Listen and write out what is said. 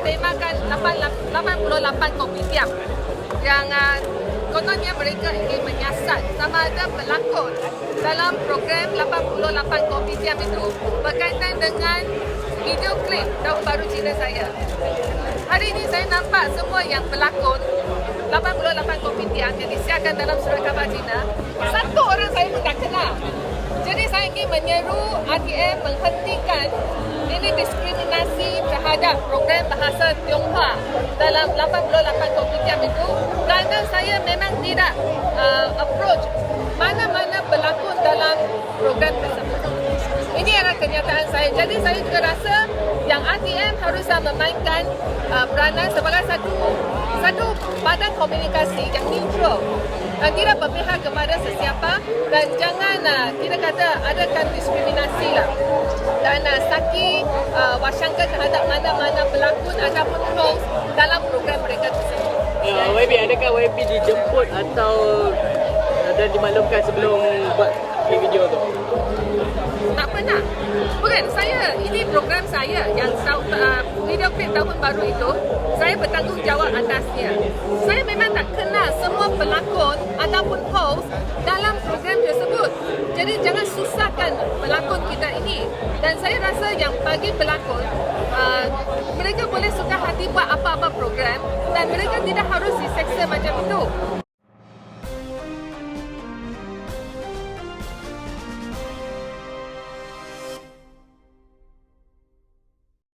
temakan 88 kopitiam yang uh, kononnya mereka ingin menyiasat sama ada pelakon dalam program 88 kopitiam itu berkaitan dengan video klip tahun baru Cina saya. Hari ini saya nampak semua yang pelakon 88 kopitiam yang disiarkan dalam surat khabar Cina, satu orang saya pun tak kenal. Jadi saya ingin menyeru RTM menghentikan ini diskriminasi terhadap program bahasa Tionghoa dalam 88 kopitiam itu kerana saya memang tidak uh, approach mana-mana pelakon dalam program tersebut. Ini adalah kenyataan saya. Jadi saya juga rasa yang RTM haruslah memainkan uh, peranan sebagai satu satu badan komunikasi yang neutral dan tidak berpihak kepada sesiapa dan jangan uh, kita kata adakan diskriminasi mana-mana pelakon ataupun host dalam program mereka tersebut. Uh, YB, adakah YB dijemput atau dan dimaklumkan sebelum buat video tu? Tak pernah. Bukan, saya, ini program saya yang uh, video klip tahun baru itu, saya bertanggungjawab atasnya. Saya memang tak kenal semua pelakon ataupun host dalam program tersebut. Jadi jangan susahkan pelakon kita ini. Dan saya rasa yang bagi pelakon, uh, mereka boleh suka hati buat apa-apa program dan mereka tidak harus diseksa macam itu.